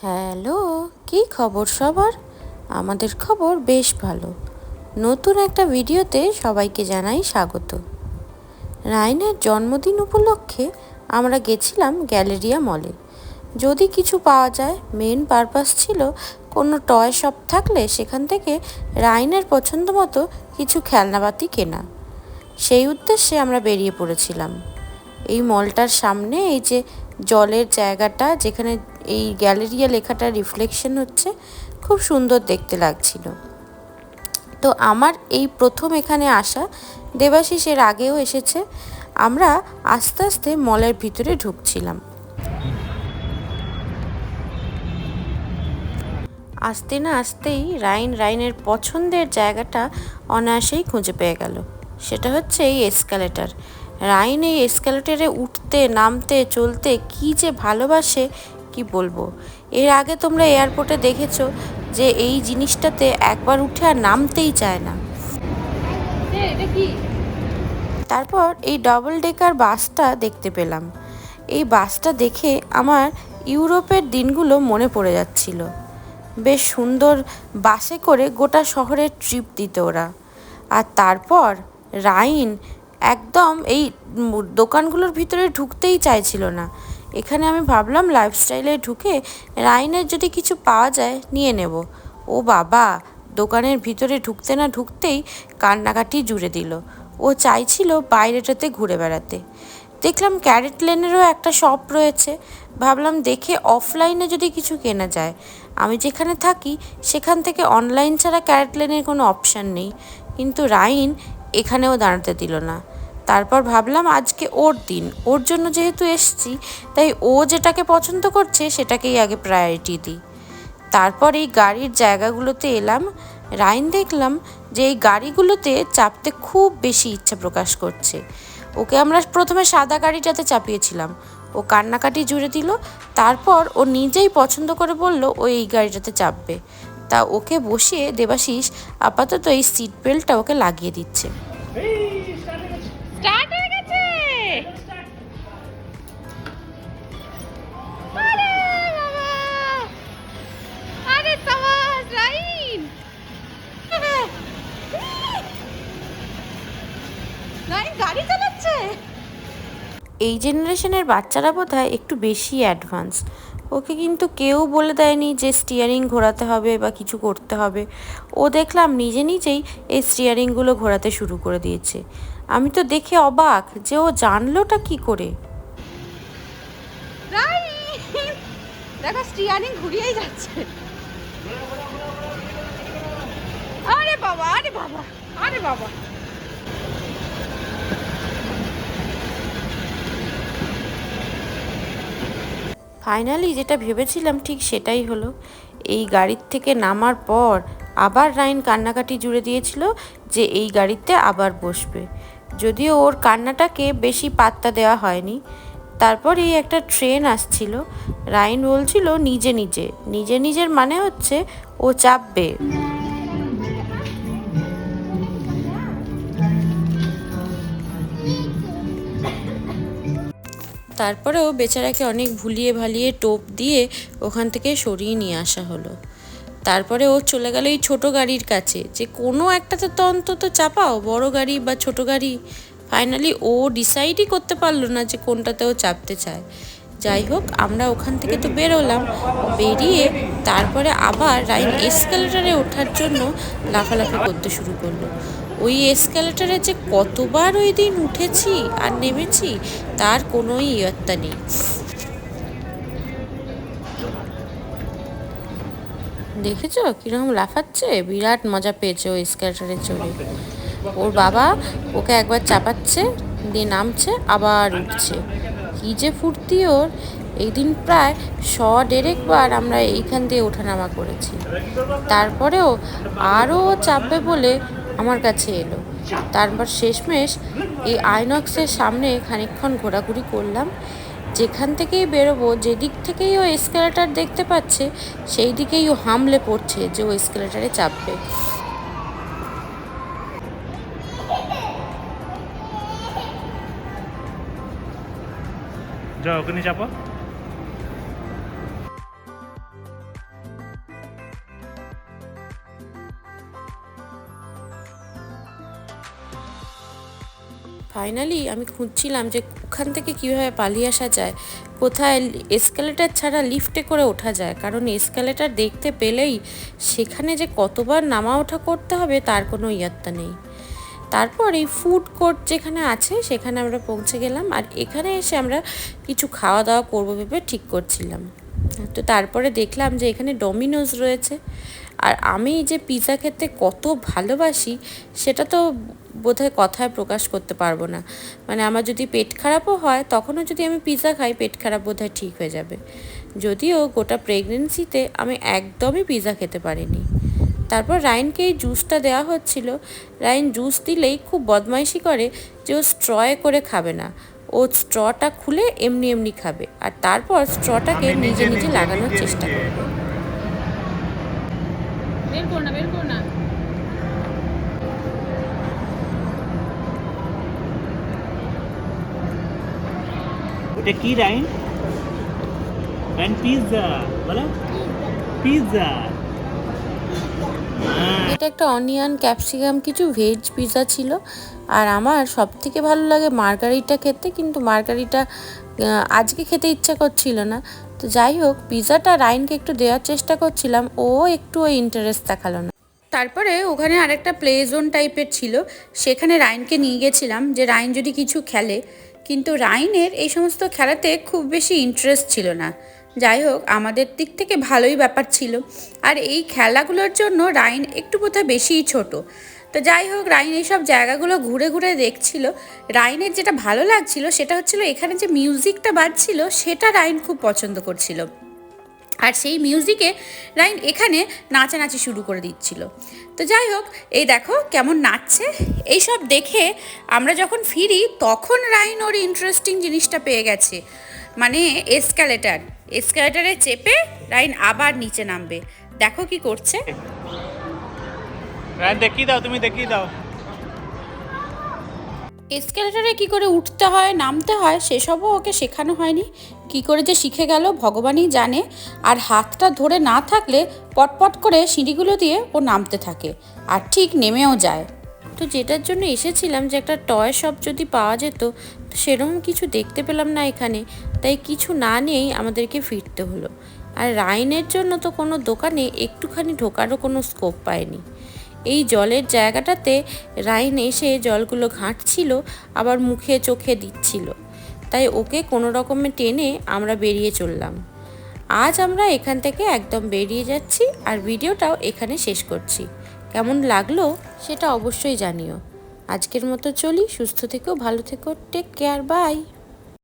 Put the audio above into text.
Hello, কি খবর সবার? আমাদের খবর বেশ ভালো। নতুন একটা ভিডিওতে সবাইকে জানাই স্বাগত। রায়নের জন্মদিন উপলক্ষে আমরা গেছিলাম গ্যালেরিয়া মলে। যদি কিছু পাওয়া যায় মেন পারপাস ছিল কোনো টয় শপ থাকলে সেখান থেকে রায়নের পছন্দ মতো কিছু খেলনাপাতি কেনা। সেই উদ্দেশ্যে আমরা বেরিয়ে পড়েছিলাম। এই মলটার সামনে এই যে জলের জায়গাটা যেখানে এই গ্যালেরিয়া লেখাটা রিফ্লেকশন হচ্ছে, খুব সুন্দর দেখতে লাগছিল। তো আমার এই প্রথম এখানে আসা দেবাশিস এর আগেও এসেছে, আমরা আস্তে আস্তে মলের ভিতরে ঢুকছিলাম। আসতে না আসতেই রাইন রাইনের পছন্দের জায়গাটা অনায়াসেই খুঁজে পেয়ে গেল। সেটা হচ্ছে এই এসকালেটার রাইন এই এসকালেটারে উঠতে, নামতে, চলতে কি যে ভালোবাসে কি বলব? এর আগে তোমরা এয়ারপোর্টে দেখেছ যে এই জিনিসটাতে একবার উঠে আর নামতেই চায় না। তারপর এই ডবল ডেকার বাসটা দেখতে পেলাম। এই বাসটা দেখে আমার ইউরোপের দিনগুলো মনে পড়ে যাচ্ছিল। বেশ সুন্দর বাসে করে গোটা শহরের ট্রিপ দিত ওরা। আর তারপর রাইন একদম এই দোকানগুলোর ভিতরে ঢুকতেই চাইছিল না। এখানে আমি ভাবলাম লাইফস্টাইলে ঢুকে রাইনের যদি কিছু পাওয়া যায়, নিয়ে নেব। ও বাবা, দোকানের ভিতরে ঢুকতে না ঢুকতেই কান্নাকাটি জুড়ে দিল। ও চাইছিল বাইরেটাতে ঘুরে বেড়াতে। দেখলাম ক্যারেট লেনেরও একটা শপ রয়েছে। ভাবলাম দেখে অফলাইনে যদি কিছু কেনা যায়। আমি যেখানে থাকি, সেখান থেকে অনলাইন ছাড়া ক্যারেট লেনের কোনো অপশান নেই। কিন্তু রাইন এখানেও দাঁড়াতে দিল না। তারপর ভাবলাম আজকে ওর দিন। ওর জন্য যেহেতু এসছি, তাই ও যেটাকে পছন্দ করছে সেটাকেই আগে প্রায়োরিটি দিই। তারপর এই গাড়ির জায়গাগুলোতে এলাম, রাইন দেখলাম যে এই গাড়িগুলোতে চাপতে খুব বেশি ইচ্ছা প্রকাশ করছে। ওকে আমরা প্রথমে সাদা গাড়িটাতে চাপিয়েছিলাম। ও কান্নাকাটি জুড়ে দিল, তারপর ও নিজেই পছন্দ করে বলল, ও এই গাড়িটাতে চাপবে। তা ওকে বসিয়ে দেবাশিস আপাতত এই সিট বেল্টটা ওকে লাগিয়ে দিচ্ছে। এই জেনারেশনের বাচ্চারা বোধ একটু বেশি অ্যাডভান্স ওকে কিন্তু কেউ বলে দেয়নি যে স্টিয়ারিং ঘোরাতে হবে বা কিছু করতে হবে। ও দেখলাম নিজে নিজেই এই স্টিয়ারিংগুলো ঘোরাতে শুরু করে দিয়েছে। আমি তো দেখে অবাক যে ও জানলোটা কি করে। দেখো স্টিয়ারিং ঘুরিয়েই যাচ্ছে। আরে বাবা আরে বাবা আরে বাবা। ফাইনালি যেটা ভেবেছিলাম ঠিক সেটাই হলো। এই গাড়ির থেকে নামার পর আবার রাইন কান্নাকাটি জুড়ে দিয়েছিল যে এই গাড়িতে আবার বসবে। যদিও ওর কান্নাটাকে বেশি পাত্তা দেওয়া হয়নি। তারপর এই একটা ট্রেন আসছিল। রাইন বলছিল, নিজে নিজে। নিজে, নিজের মানে হচ্ছে ও চাপবে। তারপরেও বেচারাকে অনেক ভুলিয়ে ভালিয়ে টোপ দিয়ে ওখান থেকে সরিয়ে নিয়ে আসা হলো। তারপরে ও চলে গেল এই ছোটো গাড়ির কাছে। যে কোনো একটাতে তো অন্তত চাপাও, বড় গাড়ি বা ছোট গাড়ি। ফাইনালি ও ডিসাইডই করতে পারল না যে কোনটাতে ও চাপতে চায়। যাই হোক, আমরা ওখান থেকে তো বেরোলাম, বেরিয়ে তারপরে আবার রাইন এসকালেটারে ওঠার জন্য লাফালাফি করতে শুরু করল। ওই এসকালেটারে যে কতবার ওই দিন উঠেছি আর নেমেছি, তার কোনোই ইয়ত্তা নেই। দেখেছ? কীরকম লাফাচ্ছে? বিরাট মজা পেয়েছে ওই স্কেটারে চড়ে। ওর বাবা ওকে একবার চাপাচ্ছে, দিয়ে নামছে, আবার উঠছে। কী যে ফুর্তি ওর! এই দিন প্রায় শ ডেরেকবার আমরা এইখান দিয়ে ওঠানামা করেছি। তারপরেও আরও চাপবে বলে আমার কাছে এলো। তারপর শেষমেশ এই আইনক্সের সামনে খানিকক্ষণ ঘোরাঘুরি করলাম। যেখান থেকেই বেরোবো, যেদিক থেকেই ও এসকেলেটার দেখতে পাচ্ছে, সেই দিকেই ও হামলে পড়ছে যে ও এসকেলেটারে চাপবে। যাও ওখানে চাপো। ফাইনালি আমি খুঁজছিলাম যে ওখান থেকে কীভাবে পালিয়ে আসা যায়। কোথায় এসকালেটার ছাড়া লিফটে করে ওঠা যায়? কারণ এসকালেটার দেখতে পেলেই সেখানে যে কতবার নামা ওঠা করতে হবে তার কোনো ইয়াত্তা নেই। তারপর এই ফুড কোর্ট যেখানে আছে, সেখানে আমরা পৌঁছে গেলাম আর এখানে এসে আমরা কিছু খাওয়া দাওয়া করব ভেবে ঠিক করছিলাম। তো তারপরে দেখলাম যে এখানে ডমিনোজ রয়েছে। আর আমি যে পিৎজা খেতে কত ভালোবাসি সেটা তো বোধহয় কথায় প্রকাশ করতে পারব না। মানে আমার যদি পেট খারাপও হয় তখনও যদি আমি পিৎজা খাই পেট খারাপ বোধহয় ঠিক হয়ে যাবে। যদিও গোটা প্রেগনেন্সিতে আমি একদমই পিৎজা খেতে পারিনি। তারপর রাইনকে এই জুসটা দেওয়া হচ্ছিল। রাইন জুস দিলেই খুব বদমাইশি করে যে ও স্ট্রয়ে করে খাবে না। ও স্ট্রটা খুলে এমনি এমনি খাবে। আর তারপর স্ট্রটাকে নিজে নিজে নিজে নিজে লাগানোর চেষ্টা করবে। বের কর না বের কর না। ওটা কি রাইন রাইন পিৎজা বলো। পিৎজা এটা একটা অনিয়ন ক্যাপসিকাম কিছু ভেজ পিৎজা ছিল। আর আমার সব থেকে ভালো লাগে মার্গারিটা খেতে কিন্তু মার্গারিটা আহ, আজকে খেতে ইচ্ছা করছিল না। তো যাই হোক পিৎজাটা রাইনকে একটু দেওয়ার চেষ্টা করছিলাম। ও একটু ওই ইন্টারেস্ট দেখাল না। তারপরে ওখানে আরেকটা প্লে জোন টাইপের ছিল। সেখানে রাইনকে নিয়ে গেছিলাম যে, রাইন যদি কিছু খেলে। কিন্তু রাইনের এই সমস্ত খেলাতে খুব বেশি ইন্টারেস্ট ছিল না। যাই হোক, আমাদের দিক থেকে ভালোই ব্যাপার ছিল। আর এই খেলাগুলোর জন্য রাইন একটু বোধহয় বেশিই ছোট। তো যাই হোক, রাইন এইসব জায়গাগুলো ঘুরে ঘুরে দেখছিল। রাইনের যেটা ভালো লাগছিল সেটা হচ্ছিল এখানে যে মিউজিকটা বাজছিল সেটা রাইন খুব পছন্দ করছিল। আর সেই মিউজিকে রাইন এখানে নাচানাচি শুরু করে দিচ্ছিল। তো যাই হোক, এই দেখো কেমন নাচছে। এইসব দেখে আমরা যখন ফিরি তখন রাইন ওর ইন্টারেস্টিং জিনিসটা পেয়ে গেছে। মানে এসকালেটার এসকালেটারে চেপে রাইন আবার নিচে নামবে। দেখো কি করছে। দেখিয়ে দাও তুমি দেখিয়ে দাও। এসকেলেটারে কি করে উঠতে হয় নামতে হয় সেসবও ওকে শেখানো হয়নি। কি করে যে শিখে গেল ভগবানই জানে। আর হাতটা ধরে না থাকলে পটপট করে সিঁড়িগুলো দিয়ে ও নামতে থাকে। আর ঠিক নেমেও যায়। তো যেটার জন্য এসেছিলাম যে একটা টয় শপ যদি পাওয়া যেত তো সেরকম কিছু দেখতে পেলাম না এখানে। তাই কিছু না নিয়েই আমাদেরকে ফিরতে হলো। আর রাইনের জন্য তো কোনো দোকানে একটুখানি ঢোকারও কোনো স্কোপ পায়নি এই জলের জায়গাটাতে রাইন এসে জলগুলো ঘাঁটছিল, আবার মুখে চোখে দিচ্ছিল। তাই ওকে কোনো রকমে টেনে আমরা বেরিয়ে চললাম। আজ আমরা এখান থেকে একদম বেরিয়ে যাচ্ছি আর ভিডিওটাও এখানে শেষ করছি। কেমন লাগল সেটা অবশ্যই জানিও। আজকের মতো চলি, সুস্থ থেকো, ভালো থেকো টেক কেয়ার বাই